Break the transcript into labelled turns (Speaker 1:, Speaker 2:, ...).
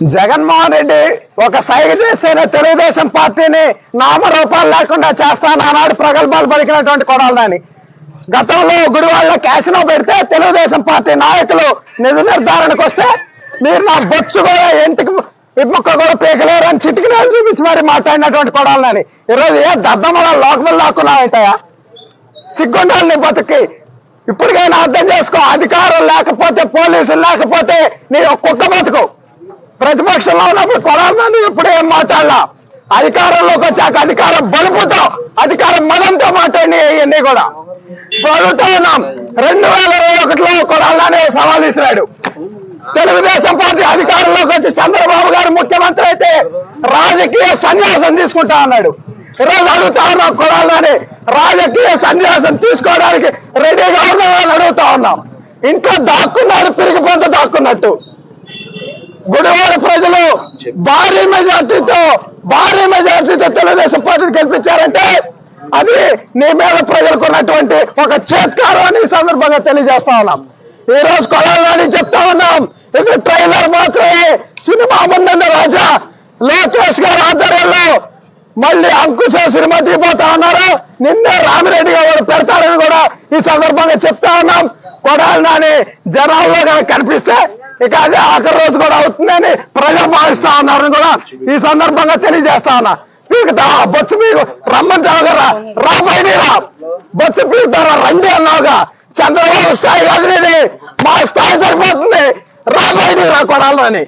Speaker 1: జగన్మోహన్ రెడ్డి ఒక సైగ చేస్తేనే తెలుగుదేశం పార్టీని నామరూపాలు లేకుండా చేస్తాను ఆనాడు ప్రగల్భాలు పలికినటువంటి కొడాలని గతంలో గుడివాళ్ళ క్యాసినో పెడితే తెలుగుదేశం పార్టీ నాయకులు నిజ నిర్ధారణకు వస్తే మీరు నా బొచ్చు కూడా ఇంటికి ఇమ్మొక్క కూడా పీకలేరు అని చిటికిన చూపించి మరి మాట్లాడినటువంటి కొడాలని ఈరోజు ఏ దద్దమల లోకములు లాక్కున్నావంటాయా సిగ్గుండాలని బతుకి ఇప్పటికైనా అర్థం చేసుకో అధికారం లేకపోతే పోలీసులు లేకపోతే నీ ఒక కుక్క బతుకు. ప్రతిపక్షంలో ఉన్నప్పుడు కొడాలని ఇప్పుడు ఏం మాట్లాడలా? అధికారంలోకి వచ్చాక అధికారం బలుపుతో అధికారం మదంతో మాట్లాడి ఇవన్నీ కూడా. అడుగుతా ఉన్నాం. రెండు వేల ఇరవై ఒకటిలో కొడాలని సవాల్ ఇస్తున్నాడు తెలుగుదేశం పార్టీ అధికారంలోకి వచ్చి చంద్రబాబు గారు ముఖ్యమంత్రి అయితే రాజకీయ సన్యాసం తీసుకుంటా అన్నాడు. ఈరోజు అడుగుతా ఉన్నాం కొడాలని రాజకీయ సన్యాసం తీసుకోవడానికి రెడీగా ఉన్నామని అడుగుతా ఉన్నాం. ఇంకా దాక్కున్నాడు పిరిగి పొంత దాక్కున్నట్టు. గుడి భారీ మెజార్టీతో భారీ మెజార్టీతో తెలుగుదేశం పార్టీని గెలిపించారంటే అది నీ మీద ప్రజలకు ఉన్నటువంటి ఒక చేత్కారం అని ఈ సందర్భంగా తెలియజేస్తా ఉన్నాం. ఈ రోజు కొడాలని చెప్తా ఉన్నాం. ఇది ట్రైలర్ మాత్రమే. సినిమా ముందున్న రాజా. లోకేష్ గారి ఆధ్వర్యంలో మళ్ళీ అంకుశ సినిమా తీపోతా ఉన్నారు. నిన్నే రామిరెడ్డి గారు పెడతారని కూడా ఈ సందర్భంగా చెప్తా ఉన్నాం. కొడాలి నాని జనాల్లో కనుక కనిపిస్తే ఇక అదే ఆఖరి రోజు కూడా అవుతుందని ప్రజలు భావిస్తా ఉన్నారని కూడా ఈ సందర్భంగా తెలియజేస్తా ఉన్నా. మీకు బొచ్చు మీకు రమ్మంటావు కదా రా బొచ్చు పీకుతారా రండి అన్నావుగా. చంద్రబాబు స్థాయి కాదు ఇది మా స్థాయి సరిపోతుంది. రా కొడాలని